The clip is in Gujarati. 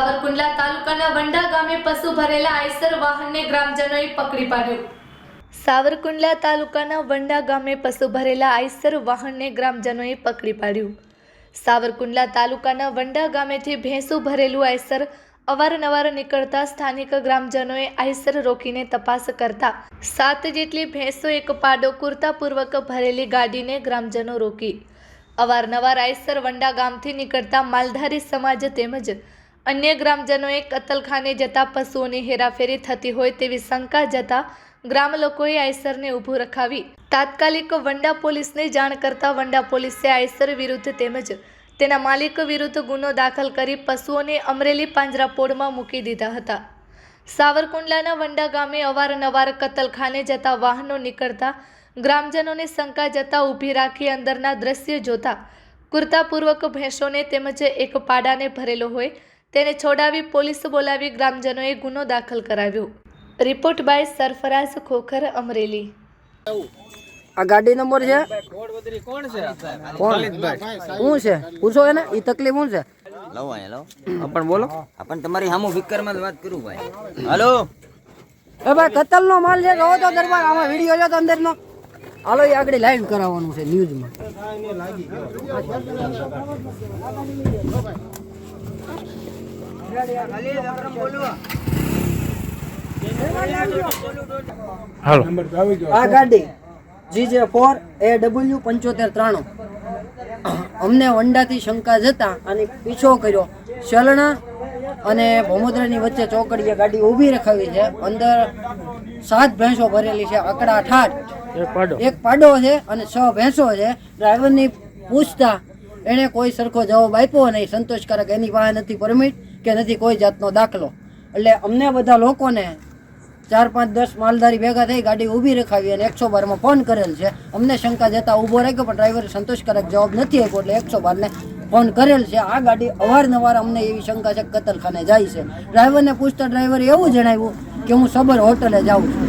વંડા ગામે પશુ ભરેલા આઈસર વાહનને ગ્રામજનોએ પકડી પાડ્યું. સાવરકુંડલા તાલુકાના વંડા ગામે પશુ ભરેલા આઈસર વાહનને ગ્રામજનોએ પકડી પાડ્યું. સાવરકુંડલા તાલુકાના વંડા ગામેથી ભેંસું ભરેલું આઈસર અવારનવાર નીકળતા સ્થાનિક ગ્રામજનોએ આઈસર રોકીને તપાસ કરતા સાત જેટલી ભેંસો એક પાડો કુર્તાપૂર્વક ભરેલી ગાડીને ગ્રામજનો રોકી. અવારનવાર આઈસર વંડા ગામથી નીકળતા માલધારી સમાજ તેમજ અન્ય ગ્રામજનોએ કતલખાને જતા પશુઓની હેરાફેરી થતી હોય તેવી શંકા જતા ગ્રામ લોકોએ આઈસરને ઊભું રખાવી. તાત્કાલિક વંડા પોલીસને જાણ કરતા વંડા પોલીસે આઈસર વિરુદ્ધ તેમજ તેના માલિક વિરુદ્ધ ગુનો દાખલ કરી પશુઓને અમરેલી પાંજરાપોળમાં મૂકી દીધા હતા. સાવરકુંડલાના વંડા ગામે અવારનવાર કતલખાને જતા વાહનો નીકળતા ગ્રામજનોને શંકા જતા ઊભી રાખી અંદરના દ્રશ્ય જોતા કુર્તાપૂર્વક ભેંસોને તેમજ એક પાડાને ભરેલો હોય તેને છોડાવી પોલીસ બોલાવી ગ્રામજનોએ ગુનો દાખલ કરાવ્યો. Report by Sarfaraz Khokhar Amreli. આ ગાડી નંબર છે? કોણ? શું છે? પૂછો એને એ તકલીફ શું છે? લાવો અહીંયા લાવો પણ બોલો. આપણ તમારી સામુ ફિકરમાં જ વાત કરું ભાઈ. હલો? એ ભાઈ કતલ નો માલ છે કહો તો દરબાર આમાં વીડિયો છે તો અંદર નો હાલો એ આગળ લાઈવ કરાવવાનું છે ન્યૂઝમાં. આ ગાડી જી જે ફોર એ ડબલ્યુ પંચોતેર ત્રાણું. અમને વંડાથી શંકા જતા અને પીછો કર્યો. શલણા અને ભમોદરાની વચ્ચે ચોકડીએ ગાડી ઊભી રખાવી છે. અંદર સાત ભેંસો ભરેલી છે આકડા ઠાઠ એક પાડો છે અને છ ભેંસો છે. ડ્રાઈવરની પૂછતા એણે કોઈ સરખો જવાબ આપ્યો નહીં. સંતોષકારક એની પાસે નથી પરમિટ કે નથી કોઈ જાતનો દાખલો. એટલે અમને બધા લોકોને ચાર પાંચ દસ માલધારી ભેગા થઈ ગાડી ઊભી રખાવી અને એકસો બારમાં ફોન કરેલ છે. અમને શંકા જતા ઊભો રાખ્યો, પણ ડ્રાઈવરે સંતોષકારક જવાબ નથી આપ્યો એટલે એકસો બારને ફોન કરેલ છે. આ ગાડી અવારનવાર અમને એવી શંકા છે કતલખાને જાય છે. ડ્રાઈવરને પૂછતા ડ્રાઈવરે એવું જણાવ્યું કે હું સબર હોટલે જાઉં છું.